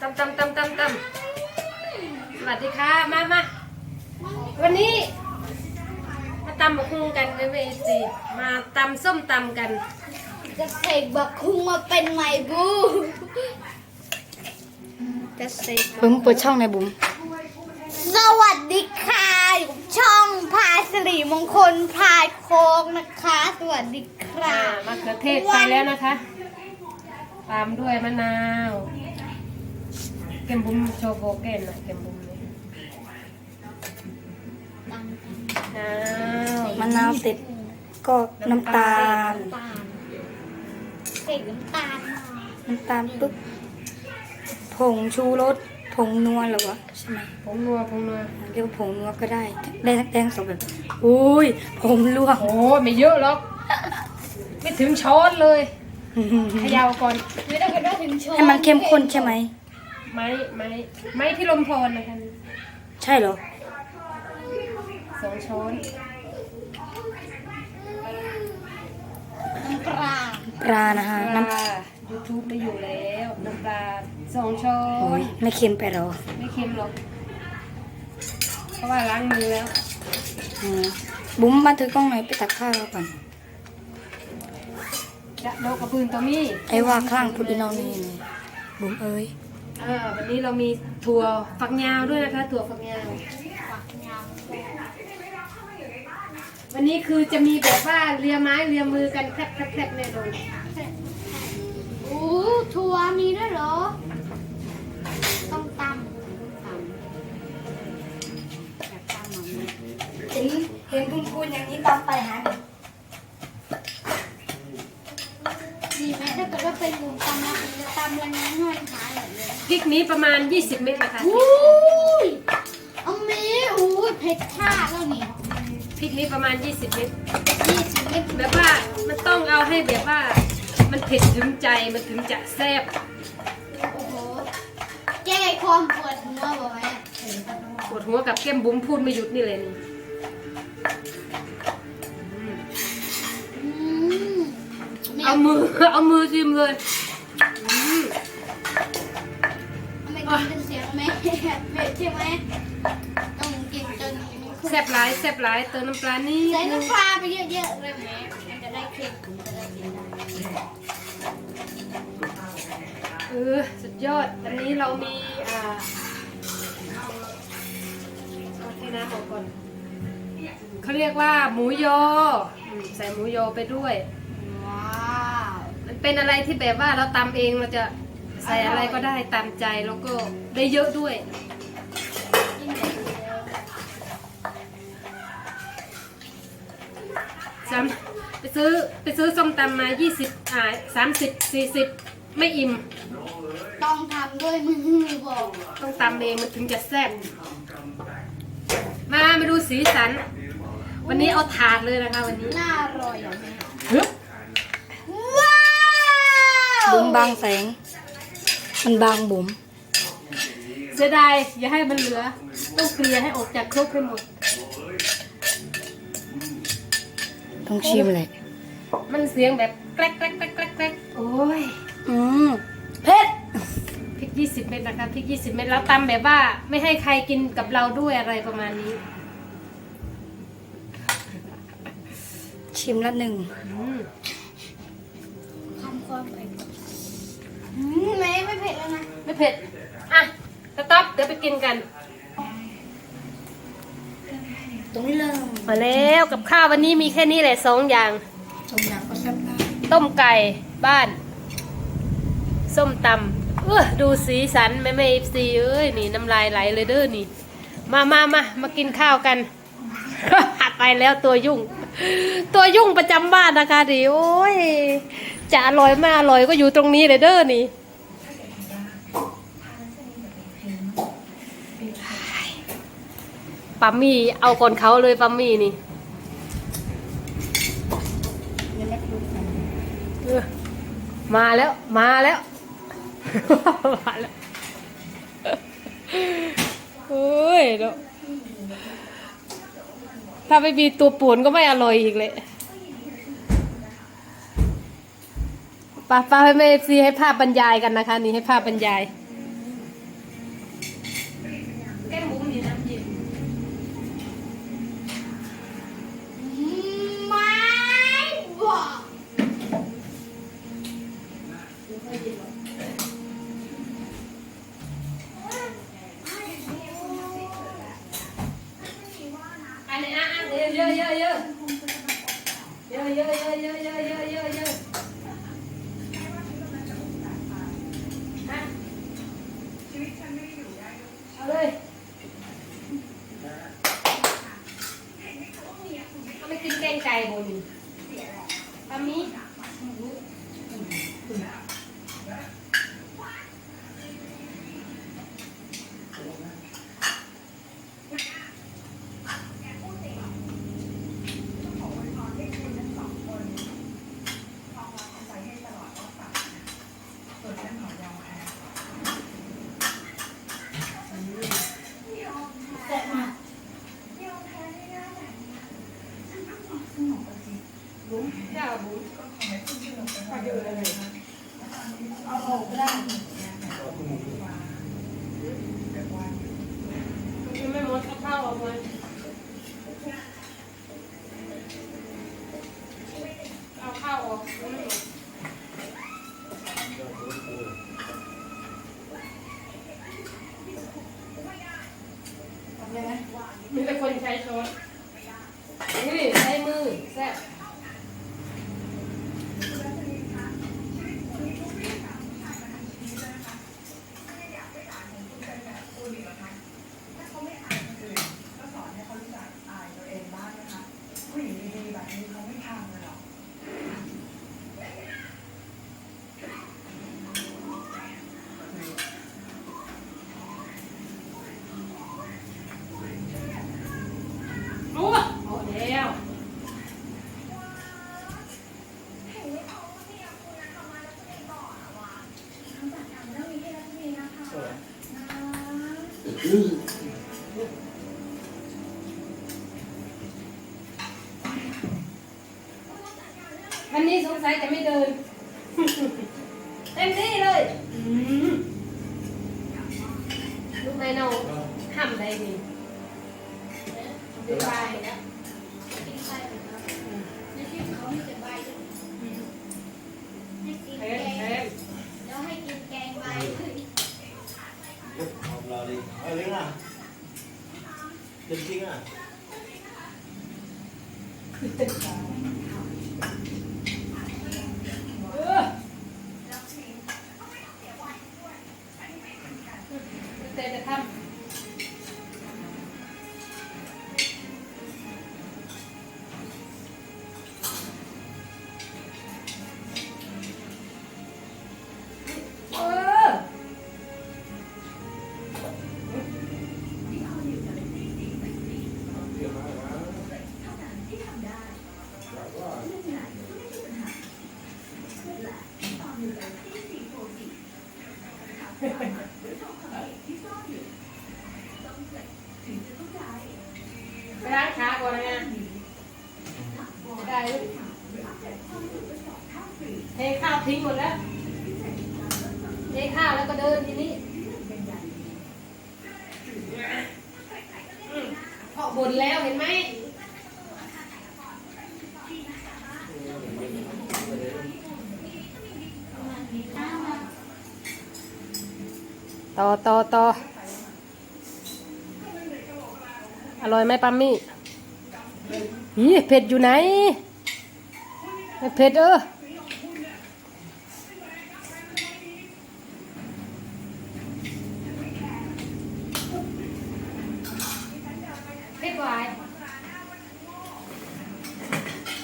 ตำตำตำตำตำสวัสดีค่ะมามาวันนี้ มาตำบักคุงกันในเวทีมาตำส้มตำกันจะเสกบักคุงมาเป็นไมบูจะเสกบุ๋มเปิดช่องในอยบุ๋มสวัสดีค่ะอยู่กับช่องพายสิริมงคลพายโค้งนะคะ สวัสดีครัอ่าบมะเขือเทศไปแล้วนะคะ ตามด้วยมะนาว เกมบุมโชว์โบเกนนะเกมบุมเลยอ้าวมะนาวเสร็จก็น้ำตาล น้ำตาลเสกน้ำตาลหน่อยน้ำตาลปุ๊บผงชูรสผงนัวเหรอวะใช่ไหมผงนัวผงนัวเรียกว่าผงนัวก็ได้ได้ทั้งแดงสองแบบอุ้ยผงลวกโอ้ไม่เยอะหรอกไม่ถึงช้อนเลยเขยาวก่อนไม่ต้องไปได้ถึงโชว์ ให้มันเข้มข้นใช่ไหม ไม้ไม้ไม้ที่ลมพรนะคะใช่เหรอสองช้อนน้ำปลาปลานะคะน้ำปน้ำลา YouTube ได้อยู่แล้วน้ำปลาสองช้อโอ้นยไม่เค็มไปเหรอไม่เค็มหรอก เพราะว่าล้างมือแล้ว อืมบุ๋มมาถือกล้องหน่อยไปตักข้าวก่อนจะโดกระปืนตัวมี่ไอ้ว่าข้างพุทธินองนี่นี่บุ๋มเอ้ย เออวันนี้เรามีถั่วฝักยาวด้วยนะคะ ถั่วฝักยาว ฝักยาววันนี้คือจะมีแบบว่าเลียไม้เลียมือกันแคบแคบแคบแน่นอนโอ้ทัวร์มีด้วยเหรอ ต้องตำตำแบบตำแบบนี้เห็นเห็นคุณคุณอย่างนี้ตามไปหามีไหมถ้าเกิดว่าเป็นหมูตำนะผมจะตำแรงงานห้อยขาแบบนี้ พริกนี้ประมาณ 20 เม็ดนะคะอุ้ยเอามีอุ้ยเผ็ดท่าแล้วนี่พริกนี้ประมาณ 20 เม็ดยี่สิบเม็ดแบบว่ามันต้องเอาให้แบบว่า มันเผ็ดถึงใจมันถึงจะแซ่บโอ้โหแก้ความปวดหัวบอกไหมปวดหัวกับแก้มบุ้มพูดไม่หยุดนี่เลยนี่อืมไม่เอามือเอามือจิ้มเลย เป็นเสียงแม่เผ็ดใช่ไหมต้องกินจนมันขึ้นแซ่บหลายแซ่บหลายเติมน้ำปลานี่ใส่น้ำปลาไปเยอะๆเลยแม่มันจะได้เค็มมันจะได้กินได้เออสุดยอดอันนี้เรามีอ่าเอาที่น้ำออกก่อนเขาเรียกว่าหมูยออืมใส่หมูยอไปด้วยว้าวมันเป็นอะไรที่แบบว่าเราตำเองเราจะ ใส่อะไรก็ได้ตามใจแล้วก็ได้เยอะด้วยยิ่งใหญ่เลยซ้ำไปซื้อไปซื้อส้มตำมา 20อ่า30 40 ไม่อิ่ม ต้องทำด้วยมือบอกต้องตำเองมันถึงจะแซ่บ มามาดูสีสัน วันนี้เอาถาดเลยนะคะวันนี้ น่าอร่อยเหรอแม่ฮึบว้าวบุ๋มบางแสง มันบางบุ๋มเสียดายอย่าให้มันเหลือ ต้องเคลียร์ให้ออกจากครกให้หมด ต้องชิมเลยมันเสียงแบบแกลกแกลกแกลกแกลกแกลกโอ้ยอืมเผ็ดพริก20เม็ดนะคะพริก20เม็ดแล้วตำแบบว่า ไม่ให้ใครกินกับเราด้วยอะไรประมาณนี้ชิมละหนึ่ง อืมทำความเผ็ด อืมแม่ไม่เผ็ดแล้วนะไม่เผ็ด อะสต๊อปเดี๋ยวไปกินกัน ตรงนี้เลยมาแล้วกับข้าววันนี้มีแค่นี้แหละสองอย่างตรงน้ำก็แซ่บได้ต้มไก่บ้าน ส้มตำเออดูสีสันแม่แม่ซีเอ้ยนี่น้ำลายไหลเลยเด้อนี่ มามามามากินข้าวกัน ไปแล้วตัวยุ่ง ตัวยุ่งประจำบ้านนะคะดิโอ้ย จะอร่อยไม่อร่อยก็อยู่ตรงนี้เลยเด้อนี่ปัมมี่เอาก่อนเขาเลยปัมมี่นี่มาแล้วมาแล้วมาแล้วโอ้ยเนาะถ้าไม่มีตัวป่วนก็ไม่อร่อยอีกเลย ป้าป้าให้แม่ซีให้ภาพบรรยายกันนะคะ นี่ให้ภาพบรรยาย แก้มบุ้มดีน้ำจิ้มไม่บอกอันนี้อะอะเยอะเยอะเยอะเยอะเยอะเยอะเยอะเยอะเยอะเยอะเยอะเยอะ કઈ બોલી บุ้มเจ้าบุ้มเอาเยอะเลยเอาออกก็ได้ไม่หมดข้าวออกมาเอาข้าวออกยังไม่หมดมีแต่คนใช้ช้อนอุ้ยใช้มือแซ่บ รู้อะเอาแล้ว วันนี้สงสัยจะไม่เดิน 二零啊，真 là. ต่อต่อต่ออร่อยไหมปัมมี่อีเผ็ดอยู่ไหนไม่เผ็ดเออเผ็ดหวาย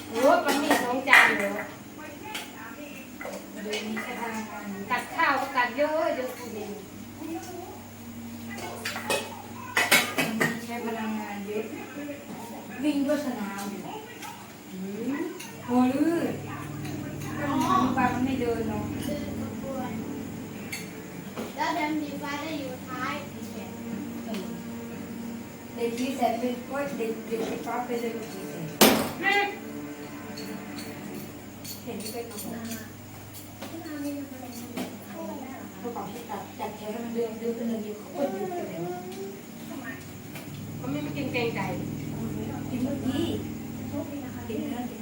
โอ้ปัมมี่สองจานเหรอตัดข้าวก็ตัดเยอะเยอะคุ ณดีใช้พลังงานเยอะวิ่งก็สนามโอ้ลื่นก็มันทำไปมันไม่เดินเนาะเดินขบวนแล้วเดินมีฟ้าได้อยู่ท้ายเด็กที่เสร็จเป็นก็เด็กเด็กไฟฟ้าไปเลยกับที่เสร็จแม่เห็นที่เป็นกระบอก กระเป๋าที่ตัดจัดแถวให้มันเดินเดินเป็นระเบียบเขาก็ยืนกันเลยมันไม่ม่กินเกรงใจกินเมื่อกี้กินเนื้อน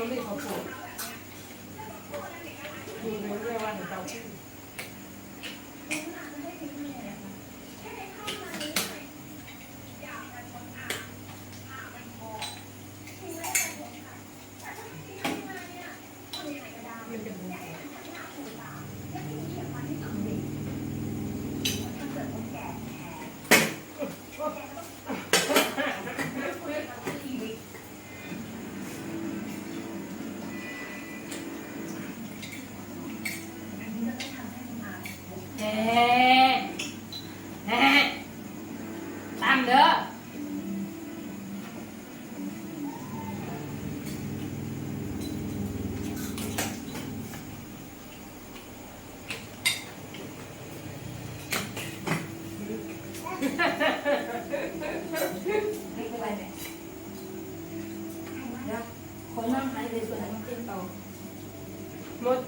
มันไม่เขาปวดดูเรื่องว่าหนูเตาขึ้น แฮ่ตามเด้อ ไม่เป็นไรแม่เดี๋ยวคนนั่งหายเลยส่วนไหนมันเป็นต่อ หมด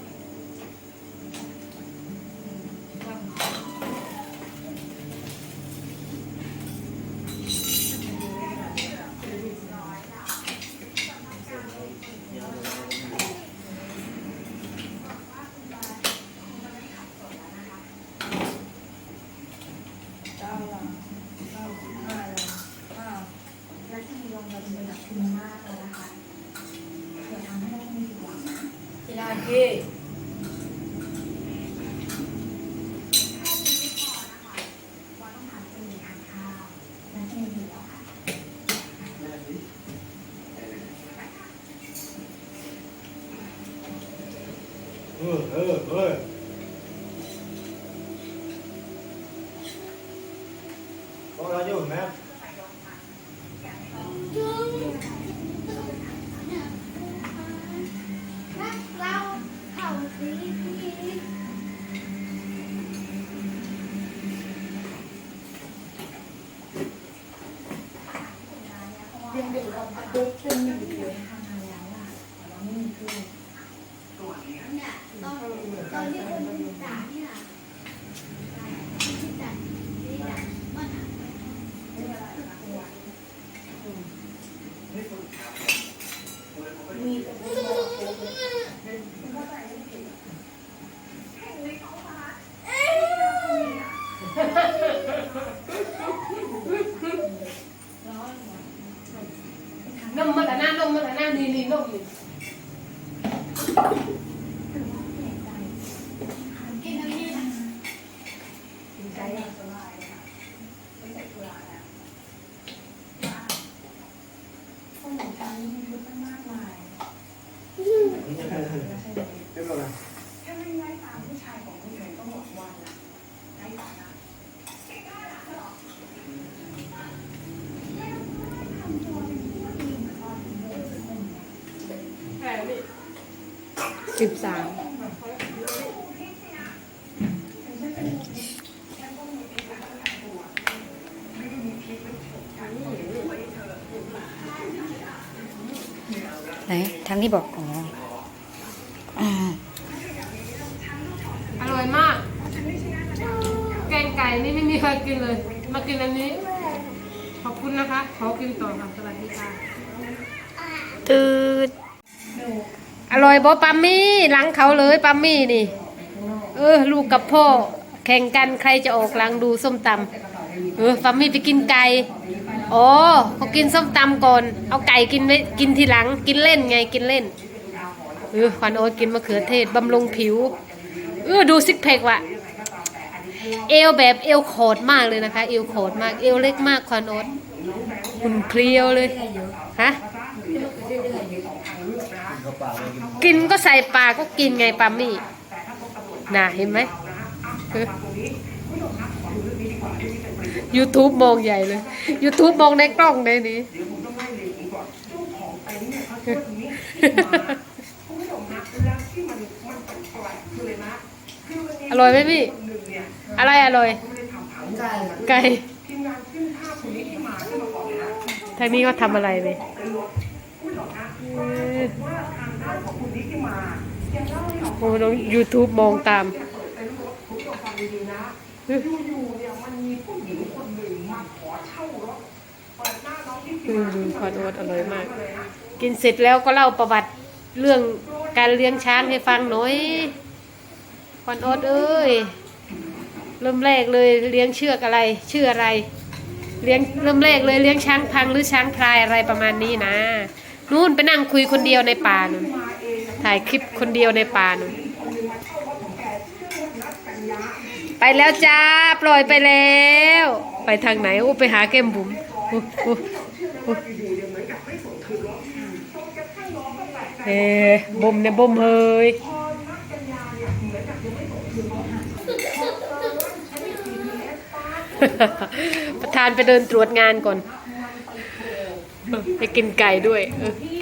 เก้าละเก้าสิบห้าละอ้าวแล้วที่มีลงเงินเป็นแบบคุณมากเลยนะคะเดี๋ยวทำให้ได้ไม่ผิดหวังนะที่นาเก้ เออเออเออพวกเราอยู่ไหม รักเราเข้าสีพี เรียนเด็กเราปุ๊บเป็นไม่ดีเลย เนี่ยตอนตอนที่คนด่าเนี่ยที่ด่าที่ด่ามันอะ มีแต่คนบอกโป๊ะ นมมันละหน้านมมันละหน้านี่นี่นมนี่ กินอันนี้นะ กินใจอะคนเหมือนกันมีชุดตั้งมากมาย เรียบร้อย แค่นี้ สิบสามไหนทางนี้บอกอ๋ออ่าอร่อยมาก แกงไก่นี่ไม่มีใครกินเลย มากินอันนี้ ขอบคุณนะคะ ขอกินต่อค่ะสวัสดีค่ะตืด อร่อยบอปัมมี่หลังเขาเลยปัมมี่นี่ เออ ลูกกับพ่อ แข่งกันใครจะออกหลังดูส้มตำเออปัมมี่ไปกินไก่อ๋อเขากินส้มตำก่อน เอาไก่กินไว้กินทีหลัง กินเล่นไงกินเล่นเออควันโอ๊ตกินมะเขือเทศบำรุงผิว เออดูซิกแพคว่ะเอวแบบเอวโขดมากเลยนะคะ เอวโขดมากเอวเล็กมากควันโอ๊ตหุ่นเพรียวเลยฮะ กินก็ใส่ปลาก็กินไงปามี่น่ะเห็นไหม YouTube มองใหญ่เลย YouTube มองในกล้องในนี้อร่อยไหมพี่ อะไรอร่อย ไก่ทางนี้ก็ทำอะไรไหม ยเออโอ้น้องยูทูบมองตามอืมขอโทษอร่อยมาก กินเสร็จแล้วก็เล่าประวัติเรื่องการเลี้ยงช้างให้ฟังหน่อยคอนโอดเอ้ย เริ่มแรกเลยเลี้ยงเชือกอะไร ชื่ออะไร เลี้ยงเริ่มแรกเลยเลี้ยงช้างพังหรือช้างพลายอะไรประมาณนี้นะ นู่นไปนั่งคุยคนเดียวในป่านู่น ถ่ายคลิปคนเดียวในป่านู่นไปแล้วจ้า ปล่อยไปแล้ว ไปทางไหนโอ้ไปหาแกมบุ๋มโอ้โอ้โอ้เฮ้บ่มเนี่ยบ่มเฮยประธานไปเดินตรวจงานก่อนไปกินไก่ด้วยเ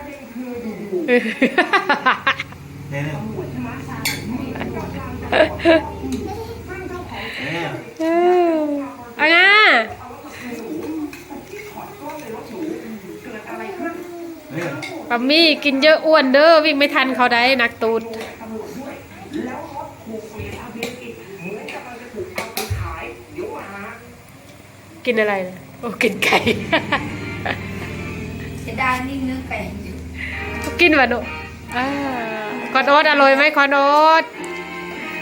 เนี่ยเนี่ยเนี่ยเออเอาไงเนี่ยปัมมี่กินเยอะอ้วนเด้อวิ่งไม่ทันเขาได้นักตูดกินอะไรนะโอ้กินไก่ เสียดายนี่เนื้อไก่ กินวะหนูอ่าคอนโอ๊ตอร่อยไหมคอนโอ๊ต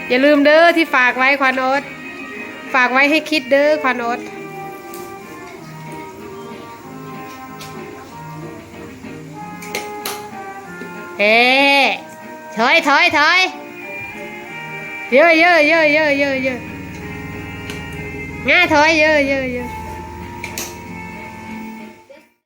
อย่าลืมเด้อที่ฝากไว้คอนโอ๊ตฝากไว้ให้คิดเด้อคอนโอ๊ตเฮ้ถอยถอยถอยเยอะเยอะเยอะเยอะเยอะเยอะง่ายถอยเยอะเยอะเยอะ